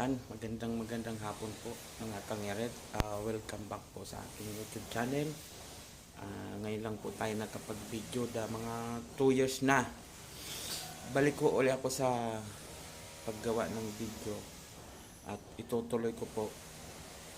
Yan, magandang magandang hapon po mga kangirit. Ah, welcome back po sa aking YouTube channel. Ah, ngayon lang po tayo nakapag-video da mga 2 years na. Balik ko uli ako sa paggawa ng video at itutuloy ko po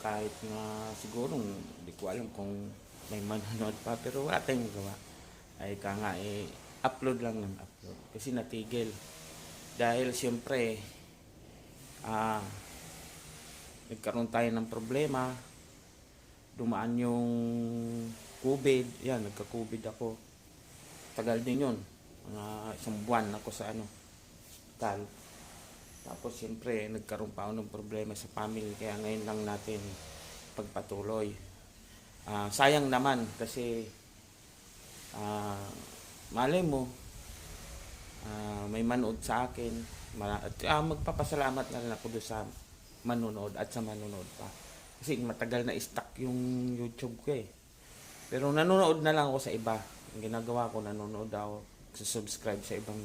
kahit nga siguro hindi ko alam kung may manonood pa pero wala tayong magawa ay ka nga eh upload lang ng upload kasi natigil dahil siyempre ah nagkaroon tayo ng problema. Dumaan yung COVID. Yan nagka-COVID ako. Tagal din yun. Mga isang buwan ako sa ano tal tapos siyempre nagkaroon pa ako ng problema sa family. Kaya ngayon lang natin pagpatuloy. Ah, sayang naman kasi ah malay mo ah, may manood sa akin at ah, magpapasalamat na rin ako doon sa manonood at sa manonood pa. Kasi matagal na stuck yung YouTube ko eh. Pero nanonood na lang ako sa iba. Ang ginagawa ko nanonood ako subscribe sa ibang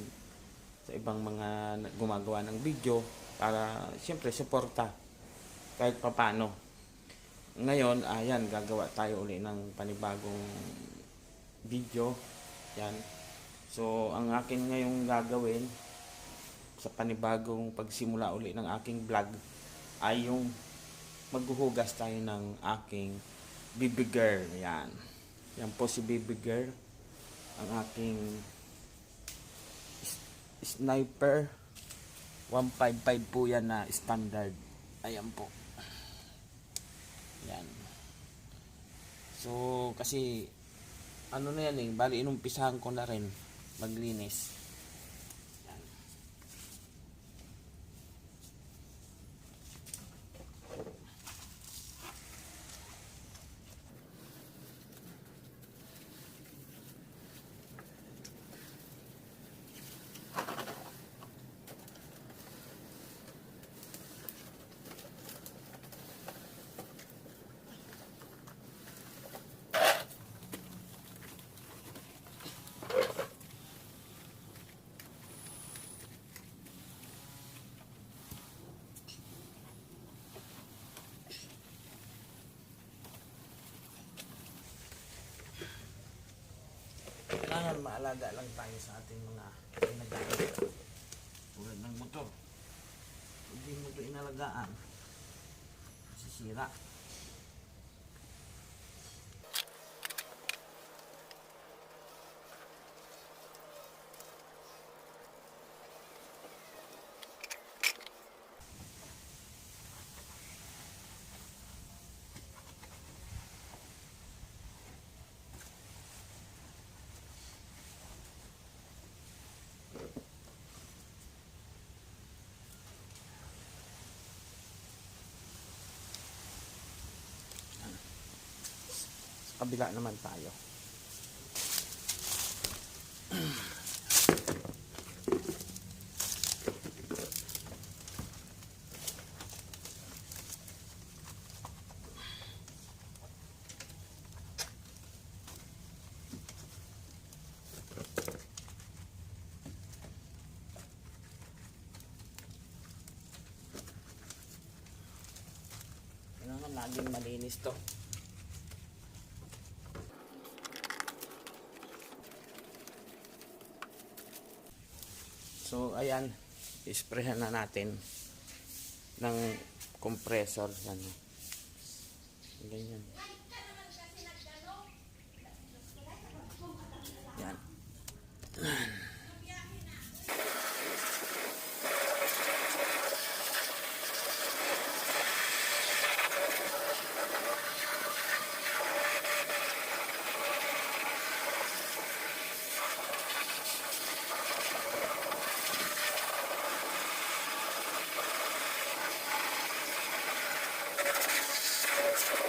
sa ibang mga gumagawa ng video para siyempre suporta kahit papano ngayon ayan gagawa tayo uli ng panibagong video. Yan. So ang akin ngayong gagawin sa panibagong pagsimula uli ng aking vlog ay yung maghuhugas tayo ng aking baby girl. Yan yan po si baby girl. Ang aking sniper. 155 po yan na standard. Ayan po. Yan. So, kasi, ano na yan eh, bali inumpisahan ko na rin maglinis. Yan. Kailangan maalaga lang tayo sa ating mga pinagamit. Tulad ng motor. Hindi mo ito inalagaan. Masisira. Sa kabila naman tayo. Kailangan laging malinis to. So, ayan. Isprehan na natin ng compressor. Yan. Ganyan.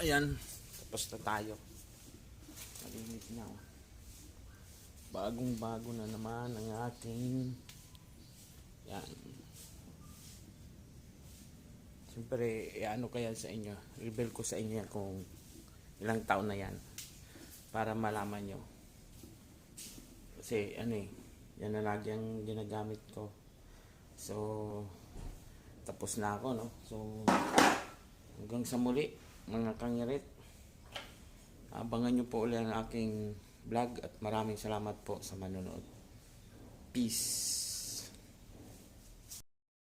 Ayan, tapos na tayo. Malinis na. oh. Bagong bago na naman ang aking yan. Siyempre, ano kaya sa inyo? Reveal ko sa inyo kung ilang taon na yan. Para malaman nyo. Kasi ano eh, yan na lagi ang ginagamit ko. So, tapos na ako, no? So, hanggang sa muli, mga kangirit. Abangan nyo po ulit ang aking vlog at maraming salamat po sa manonood. Peace.